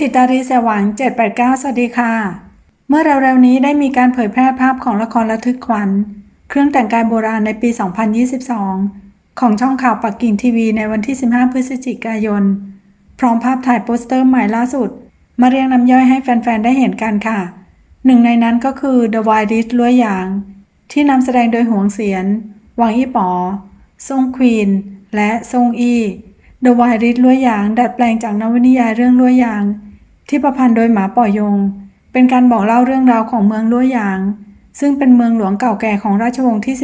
ทิตารีสว่าง789 สวัสดีค่ะ เมื่อเร็วๆนี้ได้มีการเผยแพร่ภาพของละครระทึกขวัญ เครื่องแต่งกายโบราณในปี 2022 ของช่องข่าวปักกิ่งทีวีในวันที่ 15 พฤศจิกายน พร้อมภาพถ่ายโปสเตอร์ใหม่ล่าสุด มาเรียงน้ำย่อยให้แฟนๆ ได้เห็นกันค่ะ หนึ่งในนั้นก็คือ The Wild List ล้วยหยาง ที่นำแสดงโดยหวงเสียนหวังอี้ป๋อซงควีน และซงอี้ The Wild List ล้วยหยาง ดัดแปลงจากนวนิยายเรื่องล้วยหยาง ที่ประพันธ์โดยหมาป่อยง เป็นการบอกเล่าเรื่องราวของเมืองล้วยหยาง ซึ่งเป็นเมืองหลวงเก่าแก่ของราชวงศ์ที่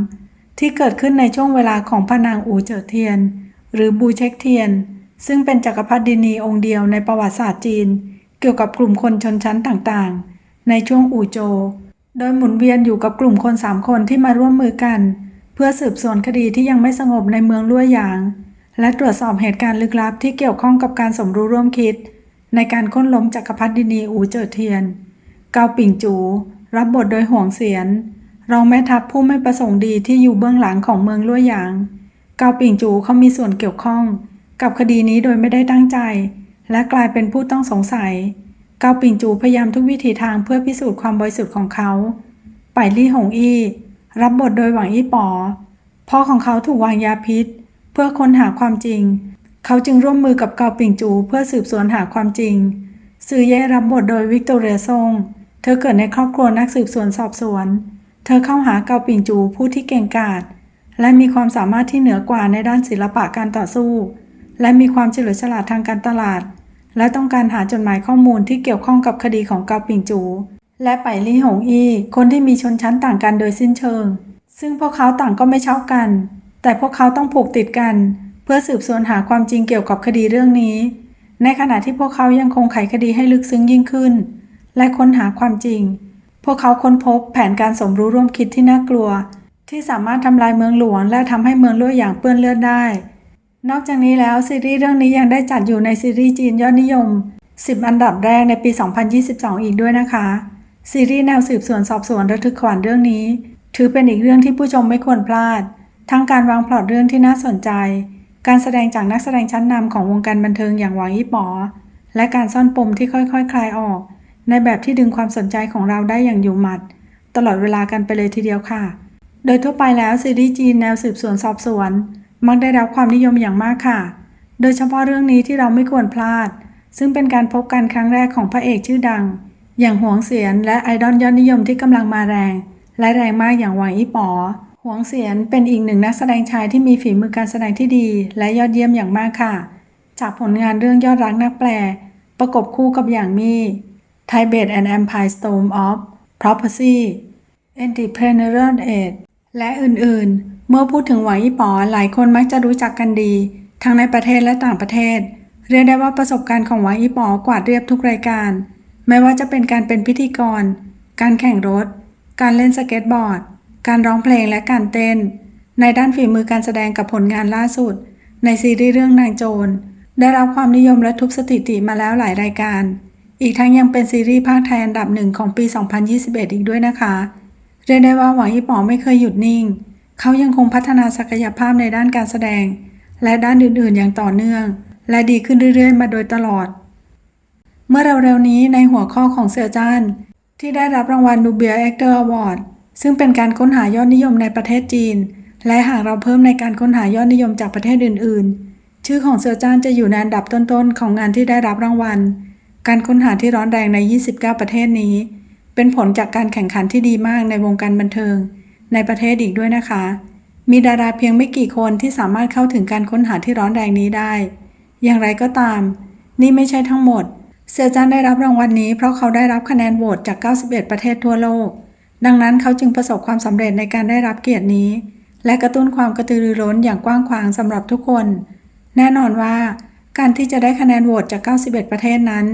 13 ที่เกิดขึ้นในช่วงเวลาของพระนางอูเจิดเทียน หรือบูเช็กเทียน ซึ่งเป็นจักรพรรดินีองค์เดียวในประวัติศาสตร์จีน เกี่ยวกับกลุ่มคนชนชั้นต่างๆ ในช่วงอู่โจวโดยหมุนเวียนอยู่กับกลุ่มคนสามคนที่มาร่วมมือกัน เพื่อสืบสวนคดีที่ยังไม่สงบในเมืองล้วยหยาง และตรวจสอบเหตุการณ์ลึกลับที่เกี่ยวข้องกับการสมรู้ร่วมคิด ในการค้นล้มจักรพรรดินีอูเจิดเทียน เกาปิ่งจู รับบทโดยห่วงเสียน รองแม่ทัพผู้ไม่ประสงค์ดีที่อยู่เบื้องหลังของเมืองล้วยหยาง เกาปิ่งจูเขามีส่วนเกี่ยวข้อง กับคดีนี้โดยไม่ได้ตั้งใจ และกลายเป็นผู้ต้องสงสัย เกาปิ่งจูพยายามทุกวิถีทางเพื่อพิสูจน์ความบริสุทธิ์ของเขาไปลี่หงอี้ รับบทโดยหวังอี้ป๋อพ่อของเขาถูกวางยาพิษ เพื่อค้นหาความจริง เขาจึงร่วมมือกับเกาปิ่งจูเพื่อสืบสวนหาความจริง ซือเย่รับบทโดยวิกตอเรียซง เธอเกิดในครอบครัวนักสืบสวนสอบสวน เธอเข้าหาเกาปิ่งจูผู้ที่เก่งกาจและมีความสามารถที่เหนือกว่าในด้านศิลปะการต่อสู้ และมีความเฉลียวฉลาดทางการตลาด และต้องการหาจดหมายข้อมูลที่เกี่ยวข้องกับคดีของเกาปิ่งจู และไปลี่หงอีคนที่มีชนชั้นต่างกันโดยสิ้นเชิง ซึ่งพวกเขาต่างก็ไม่ชอบกัน แต่พวกเขาต้องผูกติดกัน เพื่อสืบสวนหาความจริงเกี่ยวกับคดีเรื่องนี้ ในขณะที่พวกเขายังคงไขคดีให้ลึกซึ้งยิ่งขึ้น และค้นหาความจริง พวกเขาค้นพบแผนการสมรู้ร่วมคิดที่น่ากลัว ที่สามารถทำลายเมืองหลวงและทำให้เมืองล้วยอย่างเปื้อนเลือดได้ นอกจากนี้แล้วซีรีส์เรื่องนี้ยังได้จัดอยู่ในซีรีส์จีนยอดนิยม 10 อันดับแรกในปี 2022 อีกด้วยนะคะซีรีส์แนวสืบสวนสอบสวนระทึกขวัญเรื่องนี้ ถือเป็นอีกเรื่องที่ผู้ชมไม่ควรพลาด ทั้งการวางพล็อตเรื่องที่น่าสนใจ การแสดงจากนักแสดงชั้นนำของวงการบันเทิงอย่างหวังยี่ป๋อ และการซ่อนปมที่ค่อยๆคคลายออก ในแบบที่ดึงความสนใจของเราได้อย่างอยู่หมัด ตลอดเวลากันไปเลยทีเดียวค่ะ โดยทั่วไปแล้วซีรีส์จีนแนวสืบสวนสอบสวน มักได้รับความนิยมอย่างมากค่ะ โดยเฉพาะเรื่องนี้ที่เราไม่ควรพลาด ซึ่งเป็นการพบกันครั้งแรกของพระเอกชื่อดัง อย่างหวงเสียนและไอดอลยอดนิยมที่กำลังมาแรง และแรงมากอย่างหวังอี้ป๋อ หวงเสียนเป็นอีกหนึ่งนักแสดงชายที่มีฝีมือการแสดงที่ดี และยอดเยี่ยมอย่างมากค่ะ จากผลงานเรื่องยอดรักนักแปล ประกบคู่กับอย่างมี่ Tibet and Empire Storm of Prophecy Entrepreneurial Aid และอื่นๆ เมื่อพูดถึงหวังอี้ป๋อหลายคนมักจะรู้จักกันดี ทั้งในประเทศและต่างประเทศ เรียกได้ว่าประสบการณ์ของหวังอี้ป๋อกวาดเรียบทุกรายการ ไม่ว่าจะเป็นการเป็นพิธีกร การแข่งรถ การเล่นสเก็ตบอร์ด การร้องเพลงและการเต้น ในด้านฝีมือการแสดงกับผลงานล่าสุด ในซีรีส์เรื่องนางโจร ได้รับความนิยมและทุบสถิติมาแล้วหลายรายการ อีกทั้งยังเป็นซีรีส์ภาคไทยอันดับหนึ่งของปี 2021 อีกด้วยนะคะ เรียกได้ว่าหวังอีป๋อไม่เคยหยุดนิ่ง เขายังคงพัฒนาศักยภาพในด้านการแสดง และด้านอื่นๆ อย่างต่อเนื่อง และดีขึ้นเรื่อยๆ มาโดยตลอด เมื่อเร็วๆนี้ในหัวข้อของเสือจ้านที่ได้รับรางวัลนูเบียแอคเตอร์อวอร์ด ซึ่งเป็นการค้นหายอดนิยมในประเทศจีน และหากเราเพิ่มในการค้นหายอดนิยมจากประเทศอื่น ๆ ชื่อของเสือจ้านจะอยู่ในอันดับต้น ๆ ของงานที่ได้รับรางวัล การค้นหาที่ร้อนแรงใน 29 ประเทศนี้ เป็นผลจากการแข่งขันที่ดีมากในวงการบันเทิง ในประเทศอีกด้วยนะคะ มีดาราเพียงไม่กี่คนที่สามารถเข้าถึงการค้นหาที่ร้อนแรงนี้ได้ อย่างไรก็ตาม นี่ไม่ใช่ทั้งหมดเสือจ้านได้รับรางวัลนนี้เพราะเขาได้รับคะแนนโหวตจาก 91 ประเทศทั่วโลก ดังนั้นเขาจึงประสบความสำเร็จในการได้รับเกียรตินี้ และกระตุ้นความกระตือรือร้นอย่างกว้างขวางสำหรับทุกคน แน่นอนว่า การที่จะได้คะแนนโหวตจาก 91 ประเทศนั้น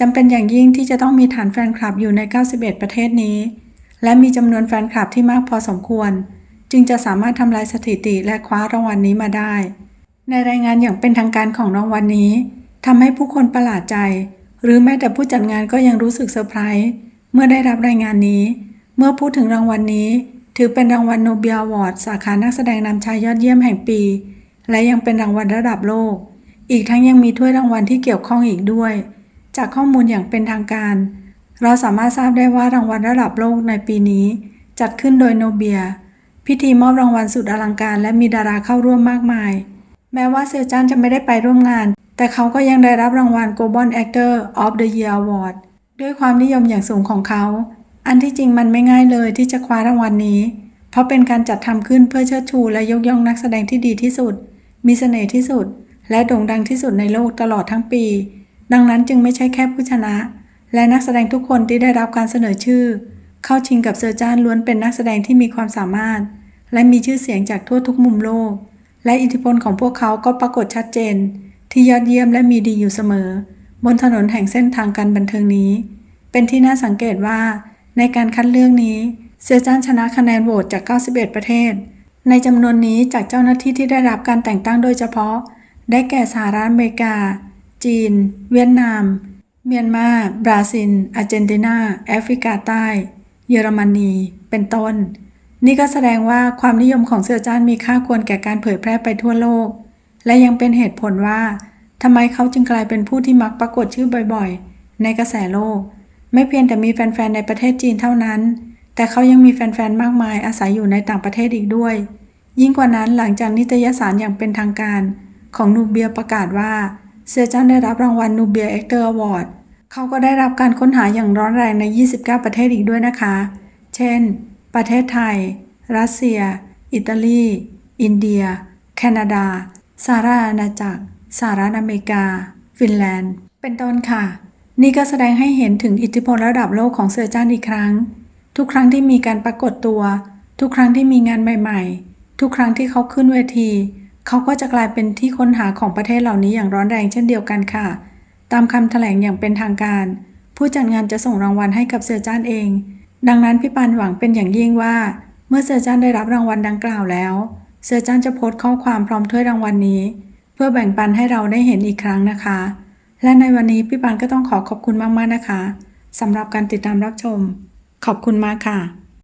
จำเป็นอย่างยิ่งที่จะต้องมีฐานแฟนคลับอยู่ใน 91 ประเทศนี้ และมีจำนวนแฟนคลับที่มากพอสมควร จึงจะสามารถทำลายสถิติและคว้ารางวัลนนี้มาได้ ในรายงานอย่างเป็นทางการของรางวัลนนี้ทำให้ผู้คนประหลาดใจ หรือแม้แต่ผู้จัดงานก็ยังรู้สึกเซอร์ไพรส์เมื่อได้รับรายงานนี้ เมื่อพูดถึงรางวัลนนี้ ถือเป็นรางวัลโนเบียวอร์ดสาขานักแสดงนำชายยอดเยี่ยมแห่งปี และยังเป็นรางวัลระดับโลก อีกทั้งยังมีถ้วยรางวัลที่เกี่ยวข้องอีกด้วย จากข้อมูลอย่างเป็นทางการ เราสามารถทราบได้ว่ารางวัลระดับโลกในปีนี้ จัดขึ้นโดยโนเบีย พิธีมอบรางวัลสุดอลังการ และมีดาราเข้าร่วมมากมาย แม้ว่าเซลจันจะไม่ได้ไปร่วมงาน แต่เขาก็ยังได้รับรางวัล Global Actor of the Year Award ด้วยความนิยมอย่างสูงของเขา อันที่จริงมันไม่ง่ายเลยที่จะคว้ารางวัลนี้ เพราะเป็นการจัดทำขึ้นเพื่อเชิดชูและยกย่องนักแสดงที่ดีที่สุด มีเสน่ห์ที่สุด และโด่งดังที่สุดในโลกตลอดทั้งปี ดังนั้นจึงไม่ใช่แค่ผู้ชนะ และนักแสดงทุกคนที่ได้รับการเสนอชื่อ เข้าชิงกับเซอร์จานล้วนเป็นนักแสดงที่มีความสามารถ และมีชื่อเสียงจากทั่วทุกมุมโลก และอิทธิพลของพวกเขาก็ปรากฏชัดเจน ที่ยอดเยี่ยมและมีดีอยู่เสมอ บนถนนแห่งเส้นทางการบันเทิงนี้ เป็นที่น่าสังเกตว่า ในการคัดเลือกนี้ เซอร์จานชนะคะแนนโหวตจาก 91 ประเทศ ในจำนวนนี้จากเจ้าหน้าที่ที่ได้รับการแต่งตั้งโดยเฉพาะ ได้แก่สหรัฐอเมริกา จีน เวียดนาม เมียนมา บราซิล อาร์เจนตินา แอฟริกาใต้ เยอรมนี เป็นต้น นี่ก็แสดงว่าความนิยมของเสือจ้านมีค่าควรแก่การเผยแพร่ไปทั่วโลก และยังเป็นเหตุผลว่าทำไมเขาจึงกลายเป็นผู้ที่มักปรากฏชื่อบ่อยๆ ในกระแสโลก ไม่เพียงแต่มีแฟนๆ ในประเทศจีนเท่านั้น แต่เขายังมีแฟนๆ มากมายอาศัยอยู่ในต่างประเทศอีกด้วย ยิ่งกว่านั้นหลังจากนิตยสารอย่างเป็นทางการ ของนูเบียประกาศว่าเสือจ้านได้รับรางวัลนูเบียเอ็กเตอร์อวอร์ดเขาก็ได้รับการค้นหาอย่างร้อนแรงใน 29 ประเทศอีกด้วยนะคะ เช่น ประเทศไทย รัสเซีย อิตาลี อินเดีย แคนาดาสหราชอาณาจักรสหรัฐอเมริกา ฟินแลนด์ เป็นต้นค่ะ นี่ก็แสดงให้เห็นถึงอิทธิพลระดับโลกของเสือจ้านอีกครั้ง ทุกครั้งที่มีการปรากฏตัว ทุกครั้งที่มีงานใหม่ ๆ ทุกครั้งที่เขาขึ้นเวที เขาก็จะกลายเป็นที่ค้นหาของประเทศเหล่านี้อย่างร้อนแรงเช่นเดียวกันค่ะ ตามคำแถลงอย่างเป็นทางการ ผู้จัดงานจะส่งรางวัลให้กับเสือจ้านเอง ดังนั้นพี่ปานหวังเป็นอย่างยิ่งว่า เมื่อเสือจ้านได้รับรางวัลดังกล่าวแล้วเสือจ้านจะโพสต์ข้อความพร้อมถ้วยรางวัลนี้ เพื่อแบ่งปันให้เราได้เห็นอีกครั้งนะคะ และในวันนี้พี่ปานก็ต้องขอขอบคุณมากๆนะคะสำหรับการติดตามรับชม ขอบคุณมากค่ะ